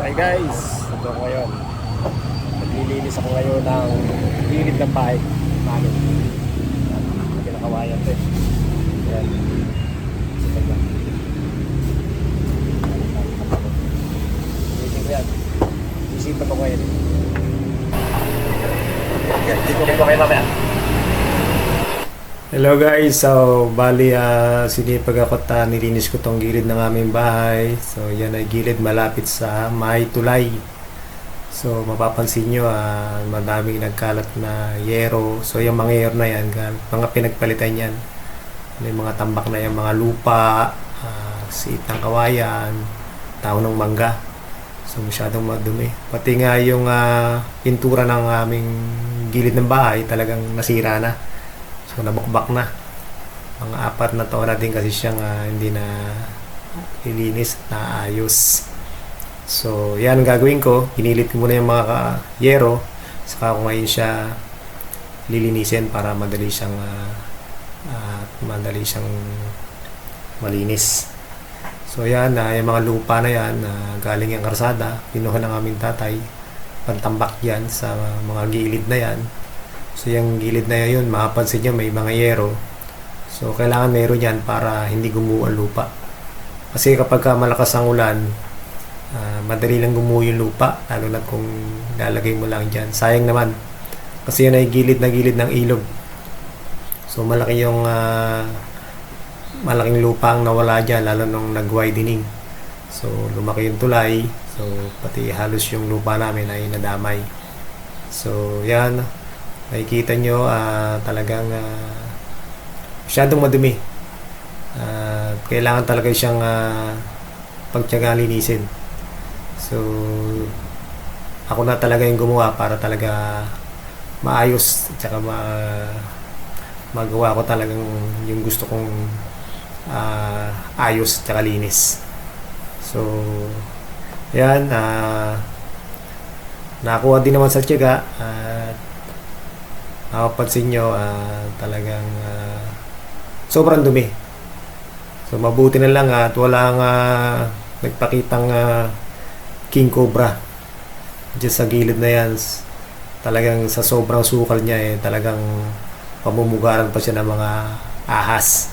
Hi guys, ito ako ngayon. Naglilinis ako ngayon ng gilid ng bahay namin. Yan, Pinakawayan to eh. Yan. Sipag lang. Gilid ko yan. Isipan ko ngayon. Dito ko kayo mamaya. Hello guys, so bali uh, sinipag ako at uh, nilinis ko tong gilid ng aming bahay. So yan ay gilid malapit sa may tulay. So mapapansin nyo, uh, madaming nagkalat na yero. So yung mga yero na yan, mga pinagpalitan yan. Ano yung mga tambak na yan, mga lupa, uh, siit ng kawayan, tao ng mangga. So masyadong madumi. Pati nga yung ah, pintura ng aming gilid ng bahay talagang nasira na. So nabukbak na. Mga apat na taon na din kasi siyang ah, hindi na ilinis na ayos. So yan ang gagawin ko. Ginilit ko muna yung mga ka- yero. Saka ko ngayon siya lilinisin para madali siyang ah, ah, madali siyang malinis. So yan, ah, yung mga lupa na yan, na galing yung karsada, pinuha ng aming tatay, pantambak yan sa mga gilid na yan. So yung gilid na yun, mapapansin nyo may mga yero. So kailangan meron yan para hindi gumuho ang lupa. Kasi kapag ka malakas ang ulan, ah, madali lang gumuho yung lupa, lalo na kung lalagay mo lang dyan. Sayang naman. Kasi yun ay gilid na gilid ng ilog. So malaki yung ah, malaking lupa ang nawala dyan, lalo nung nag-widening. So lumaki yung tulay. So pati halos yung lupa namin ay nadamay. So yan, nakikita nyo ah, talagang uh, masyadong madumi. Ah, kailangan talaga siyang uh, pagtyaga linisin. So, ako na talaga yung gumawa para talaga maayos at saka ma magawa ko talagang yung gusto kong ah, ayos at saka linis. So, yan, ah, nakakuha din naman sa tiyaga at napapansin nyo ah, talagang ah, sobrang dumi. So mabuti na lang at walang ah, nagpakitang ah, king cobra dyan sa gilid na yan. Talagang sa sobrang sukal niya eh, talagang pamumugaran pa siya ng mga ahas.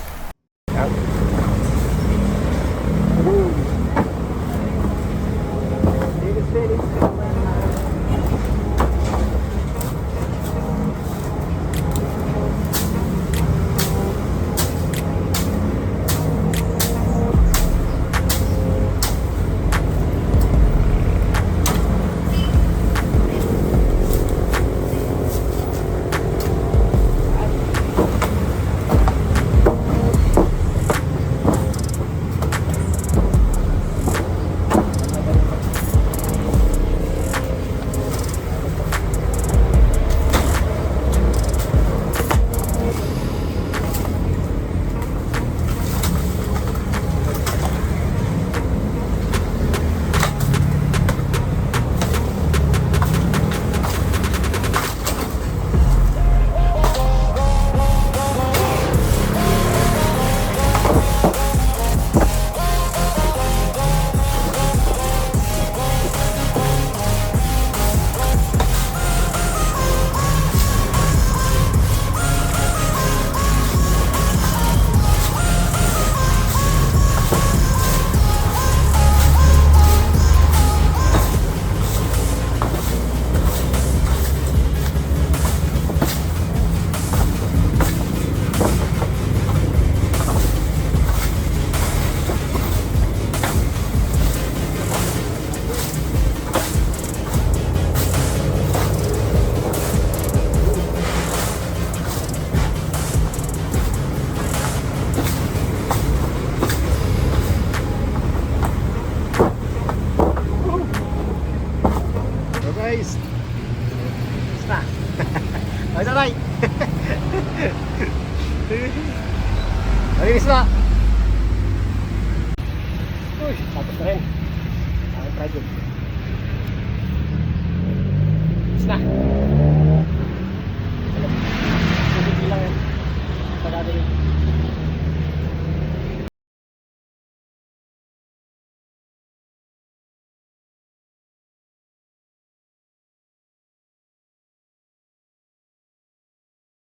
guys. Basta. Ay, taray. Malinis na. Uy, tapos na rin. Ang project. Tapos na. Alam. Hindi lang yan. Pagkagaling.